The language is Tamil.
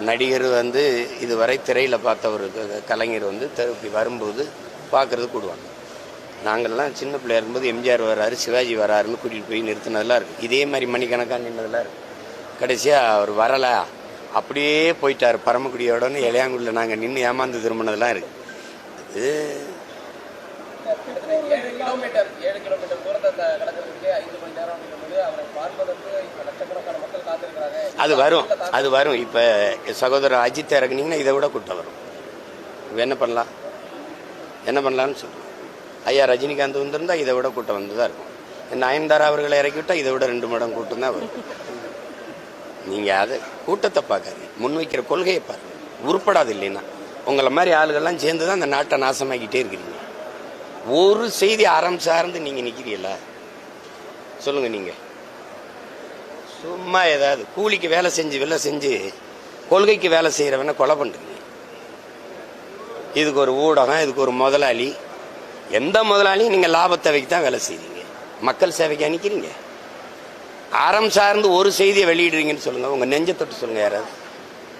நடிகர் வந்து இதுவரை திரையில் பார்த்த ஒரு கலைஞர் வந்து த- இப்படி வரும்போது பார்க்குறது கூடுவாங்க. நாங்கள்லாம் சின்ன பிள்ளையா இருக்கும்போது எம்ஜிஆர் வராரு சிவாஜி வராருன்னு கூட்டிகிட்டு போய் நிறுத்தினதெல்லாம் இருக்குது இதே மாதிரி மணிக்கணக்காக நின்றதெல்லாம் இருக்குது கடைசியாக அவர் வரலை. அப்படியே போயிட்டார் பரமக்குடியோடன்னு இளையாங்குடியில் நாங்கள் நின்று ஏமாந்து திரும்பினதெல்லாம் இருக்குது இது ஏழு கிலோமீட்டர் ஏழு கிலோமீட்டர் தூரத்தை கடக்கிறதுக்கு ஐந்து மணி நேரம் அப்படிங்கும்போது அவரை பார்ப்பதற்கு இப்ப லட்சக்கணக்கான மக்கள் காத்திருக்கிறாங்க அது வரும். அது வரும். இப்போ சகோதரர் அஜித் இறக்குனீங்கன்னா இதை விட கூட்டம் வரும். இப்போ என்ன பண்ணலாம்? என்ன பண்ணலான்னு சொல்லுவோம் ஐயா ரஜினிகாந்த் வந்திருந்தா இதை விட கூட்டம் வந்து தான் இருக்கும் நயன்தாரா அவர்களை இறக்கிவிட்டால் இதை விட ரெண்டு மடம் கூட்டம் தான் வரும். நீங்கள் அதை கூட்டத்தை பார்க்காதீங்க. முன்வைக்கிற கொள்கையை பாருங்க. உருப்படாது இல்லைன்னா. உங்களை மாதிரி ஆளுகள்லாம் சேர்ந்து தான் அந்த நாட்டை நாசமாக்கிட்டே இருக்கிறீங்க. ஒரு செய்தி அறம் சார்ந்து நீங்கள் நிற்கிறீங்களா சொல்லுங்கள் நீங்கள் சும்மா ஏதாவது கூலிக்கு வேலை செஞ்சு வேலை செஞ்சு கொள்கைக்கு வேலை செய்கிறவனை கொலை பண்ணுறீங்க இதுக்கு ஒரு ஊடகம் இதுக்கு ஒரு முதலாளி. எந்த முதலாளியும் நீங்கள் லாபத்தவைக்கு தான் வேலை செய்றீங்க. மக்கள் சேவைக்கு அனுக்கிறீங்க. அறம் சார்ந்து ஒரு செய்தியை வெளியிடுறீங்கன்னு சொல்லுங்கள் உங்கள் நெஞ்சை தொட்டு சொல்லுங்கள் யாராவது.